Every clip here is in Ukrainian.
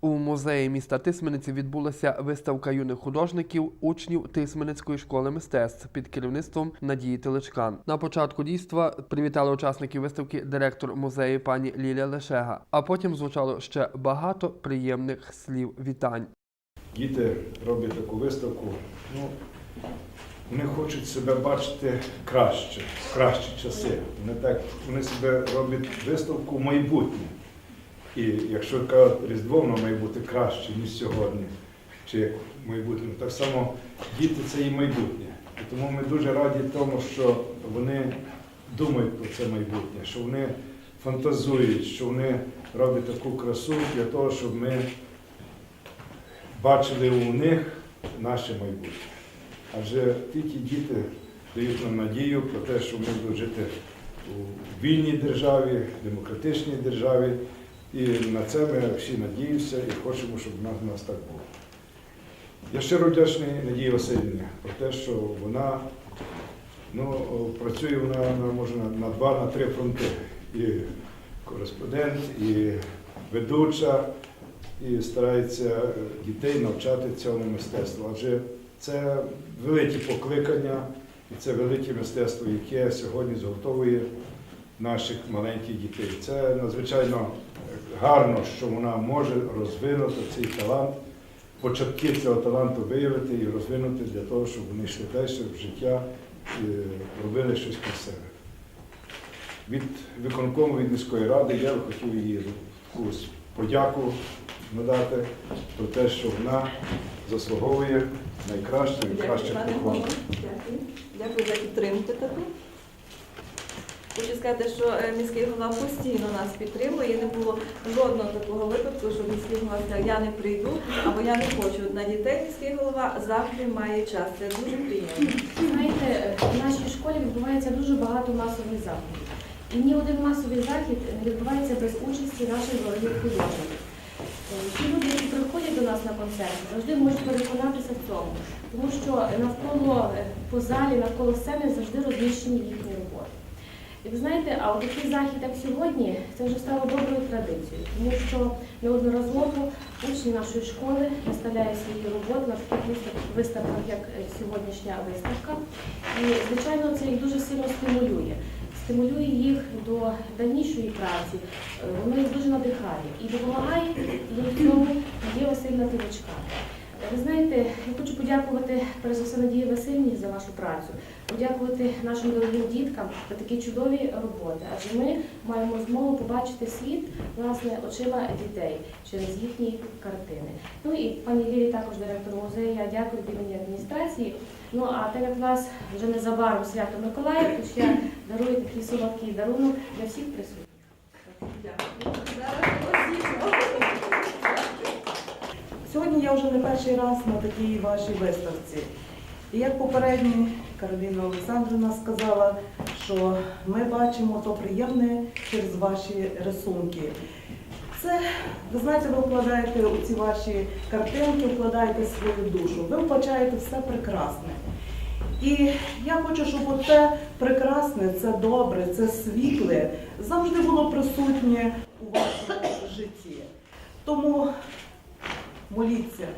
У музеї міста Тисмениці відбулася виставка юних художників, учнів Тисменецької школи мистецтв під керівництвом Надії Телечкан. На початку дійства привітали учасників виставки директор музею пані Лілія Лешега. А потім звучало ще багато приємних слів вітань. Діти роблять таку виставку. Ну, вони хочуть себе бачити краще, в кращі часи. Вони так вони себе роблять виставку майбутнє. І якщо кажуть, Різдво воно має бути краще, ніж сьогодні, чи як в майбутньому, так само діти це і майбутнє. І тому ми дуже раді тому, що вони думають про це майбутнє, що вони фантазують, що вони роблять таку красу для того, щоб ми бачили у них наше майбутнє. Адже тільки діти дають нам надію про те, що ми будемо жити у вільній державі, демократичній державі. І на це ми всі надіємося і хочемо, щоб у нас, у нас так було. Я щиро вдячний Надії Васильівні про те, що вона ну, працює вона, може на, два, на три фронти. І кореспондент, і ведуча, і старається дітей навчати цьому мистецтву. Адже це великі покликання і це велике мистецтво, яке сьогодні зготовує наших маленьких дітей. Це надзвичайно е, гарно, що вона може розвинути цей талант, початки цього таланту виявити і розвинути для того, щоб вони йшли далі в життя і робили щось красиве. Від виконкому від міської ради я хотів їй якусь подяку надати про те, що вона заслуговує пане похвалу. голово. Дякую. Дякую за підтримку таку. Хочу сказати, що е, міський голова постійно нас підтримує. Не було жодного такого випадку, що міський голова сказав, я не прийду або я не хочу. На дітей міський голова завжди має час. Це дуже приємно. Знаєте, в нашій школі відбувається дуже багато масових заходів. І ні один масовий захід не відбувається без участі наших дорогих художників. Е, Ті люди, які приходять до нас на концерти, завжди можуть переконатися в цьому, тому що навколо е, по залі, навколо сцени завжди розміщені роботи. Ви знаєте, а от такий захід, як сьогодні, це вже стало доброю традицією, тому що неодноразово учні нашої школи виставляють свої роботи на таких виставках, як сьогоднішня виставка. І, звичайно, це їх дуже сильно стимулює. Стимулює їх до дальнішої праці, е, воно їх дуже надихає і допомагає їм в цьому Надія Васильівна Тивочка. Ви знаєте, я хочу подякувати перш за все Надії Васильівні за вашу працю, подякувати нашим дорогим діткам за такі чудові роботи. Адже ми маємо змогу побачити світ власне очима дітей через їхні картини. Ну і пані Лілі, також директор музею, я дякую від адміністрації. Ну а так як у вас вже незабаром свято Миколая, то я дарую такий солодкий дарунок для всіх присутніх. Дякую. Зараз просимо. Сьогодні я вже не перший раз на такій вашій виставці. І як попередній Кароліна Олександрівна сказала, що ми бачимо то приємне через ваші рисунки. Це, ви знаєте, ви вкладаєте у ці ваші картинки, вкладаєте свою душу, ви вбачаєте все прекрасне. І я хочу, щоб оце прекрасне, це добре, це світле завжди було присутнє у вашому житті. Тому моліться.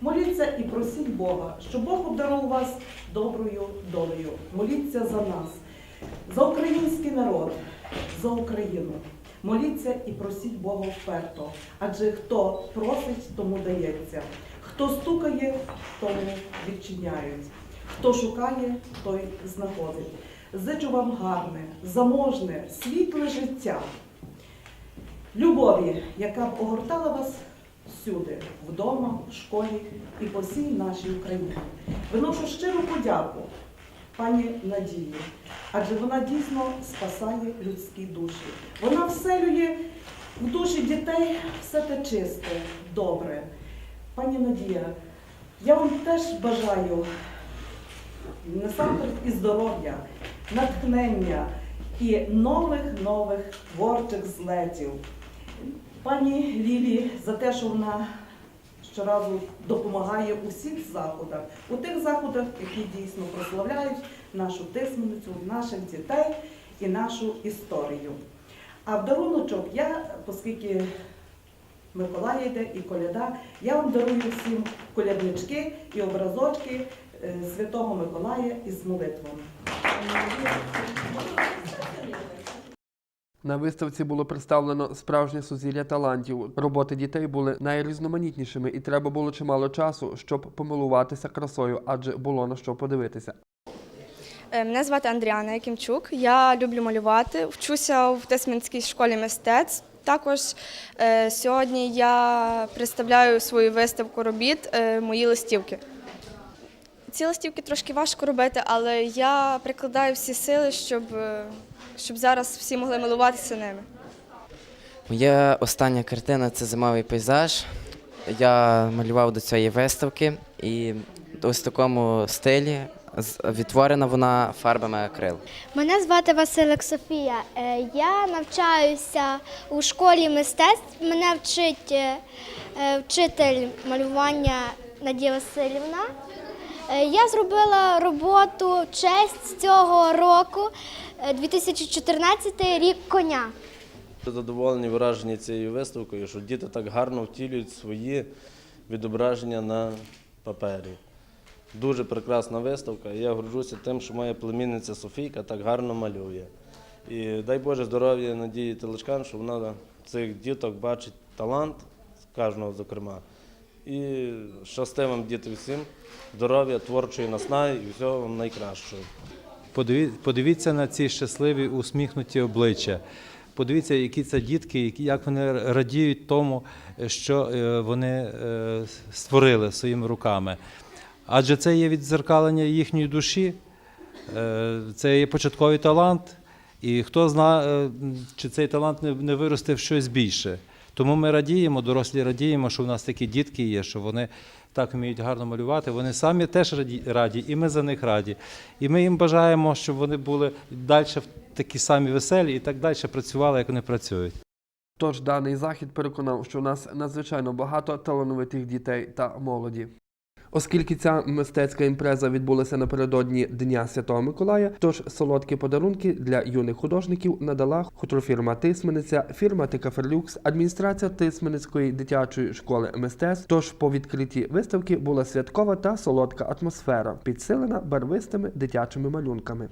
Моліться і просіть Бога, щоб Бог обдарував вас доброю долею. Моліться за нас, за український народ, за Україну. Моліться і просіть Бога вперто. Адже хто просить, тому дається. Хто стукає, тому відчиняють. Хто шукає, той знаходить. Зичу вам гарне, заможне, світле життя любові, яка б огортала вас всюди, вдома, в школі і по всій нашій Україні. Виношу щиру подяку пані Надії, адже вона дійсно спасає людські душі. Вона вселює в душі дітей все те чисте, добре. Пані Надія, я вам теж бажаю насамперед і здоров'я, натхнення і нових нових творчих злетів. Пані Лілі за те, що вона щоразу допомагає у всіх заходах, у тих заходах, які дійсно прославляють нашу тисменницю, наших дітей і нашу історію. А в даруночок я, оскільки Миколая йде і коляда. Я вам дарую всім коляднички і образочки е, Святого Миколая із молитвами. На виставці було представлено справжнє сузір'я талантів. Роботи дітей були найрізноманітнішими, і треба було чимало часу, щоб помилуватися красою, адже було на що подивитися. Е, Мене звати Андріана Якимчук. Я люблю малювати. Вчуся в Тисменській школі мистецтв. Також е, сьогодні я представляю свою виставку робіт е, мої листівки. Ці листівки трошки важко робити, але я прикладаю всі сили, щоб, е, щоб зараз всі могли милуватися ними. Моя остання картина це зимовий пейзаж. Я малював до цієї виставки і ось в такому стилі з- відтворена вона фарбами акрил. Мене звати Василик Софія. Е, Я навчаюся у школі мистецтв. Мене вчить е, е, вчитель малювання Надія Васильівна. Е, Я зробила роботу честь цього року, е, 2014 рік коня. Задоволені вражені цією виставкою, що діти так гарно втілюють свої відображення на папері. Дуже прекрасна виставка. Я горджуся тим, що моя племінниця Софійка так гарно малює. І дай Боже здоров'я Надії Телечкан, що вона цих діток бачить талант, кожного зокрема. І щасти вам діти всім, здоров'я, творчої наснаги і всього вам найкращого. Подиві- Подивіться на ці щасливі усміхнуті обличчя. Подивіться, які це дітки, як вони радіють тому, що е, вони е, створили своїми руками. Адже це є віддзеркалення їхньої душі, е, це є початковий талант, і хто знає, чи цей талант не виросте в щось більше. Тому ми радіємо, дорослі радіємо, що в нас такі дітки є, що вони так вміють гарно малювати. Вони самі теж раді, і ми за них раді. І ми їм бажаємо, щоб вони були далі такі самі веселі і так далі працювали, як вони працюють. Тож даний захід переконав, що у нас надзвичайно багато талановитих дітей та молоді. Оскільки ця мистецька імпреза відбулася напередодні Дня Святого Миколая, тож солодкі подарунки для юних художників надала хутрофірма Тисмениця, фірма Тикаферлюкс, адміністрація Тисменицької дитячої школи мистецтв. Тож по відкритті виставки була святкова та солодка атмосфера, підсилена барвистими дитячими малюнками.